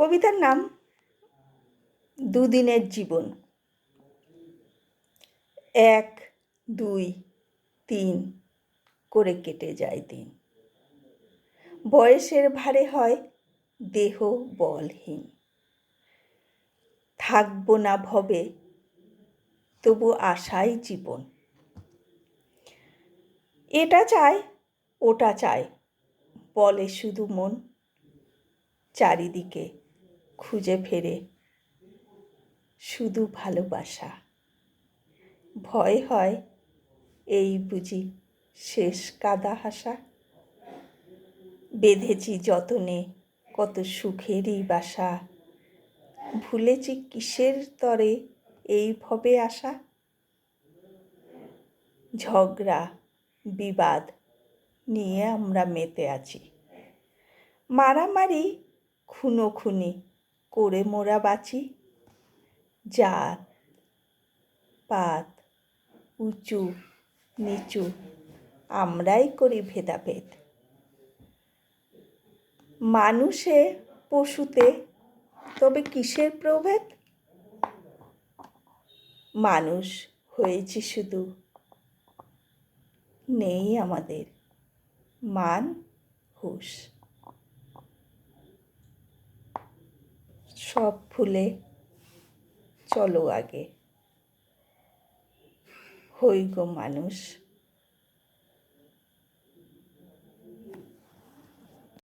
কবিতার নাম দুদিনের জীবন। এক, দুই, তিন করে কেটে যায় দিন। বয়সের ভারে হয় দেহ বলহীন। থাকব না ভবে, তবু আশাই জীবন। এটা চায়, ওটা চায়, বলে শুধু মন। চারিদিকে খুঁজে ফেরে। শুধু ভালোবাসা। ভয় হয়, এই বুঝি শেষ কাদা হাসা। বেঁধেছি যতনে, কত সুখেরই বাসা। ভুলেছি কিসের তরে এই ভবে আসা ঝগড়া, বিবাদ নিয়ে আমরা মেতে আছি। মারামারি খুনোখুনি করে মোরা বাঁচি। জাত পাত উঁচু, নিচু, আমরাই করি ভেদাভেদ। মানুষে পশুতে, তবে কিসের প্রভেদ? মানুষ হয়েছি শুধু নেই আমাদের মান, হুঁশ। সব ফুলে চলো আগে। হই গো মানুষ।